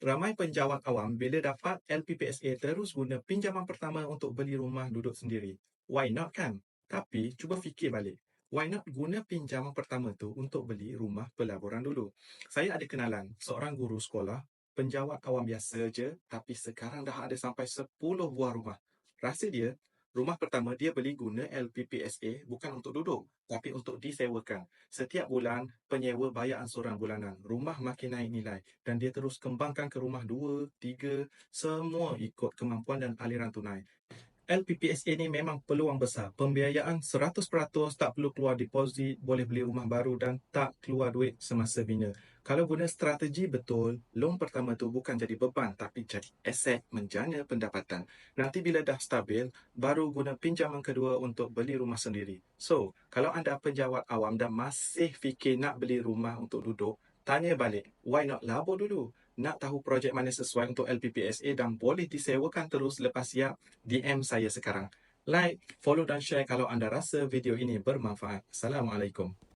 Ramai penjawat awam bila dapat LPPSA terus guna pinjaman pertama untuk beli rumah duduk sendiri. Why not kan? Tapi cuba fikir balik. Why not guna pinjaman pertama tu untuk beli rumah pelaburan dulu? Saya ada kenalan seorang guru sekolah, penjawat awam biasa je tapi sekarang dah ada sampai 10 buah rumah. Rasa dia, rumah pertama dia beli guna LPPSA bukan untuk duduk tapi untuk disewakan. Setiap bulan, penyewa bayar ansuran bulanan. Rumah makin naik nilai dan dia terus kembangkan ke rumah dua, tiga, semua ikut kemampuan dan aliran tunai. LPPSA ni memang peluang besar. Pembiayaan 100% tak perlu keluar deposit, boleh beli rumah baru dan tak keluar duit semasa bina. Kalau guna strategi betul, loan pertama tu bukan jadi beban tapi jadi aset menjana pendapatan. Nanti bila dah stabil, baru guna pinjaman kedua untuk beli rumah sendiri. So, kalau anda penjawat awam dan masih fikir nak beli rumah untuk duduk, tanya balik, why not labur dulu? Nak tahu projek mana sesuai untuk LPPSA dan boleh disewakan terus lepas siap, DM saya sekarang. Like, follow dan share kalau anda rasa video ini bermanfaat. Assalamualaikum.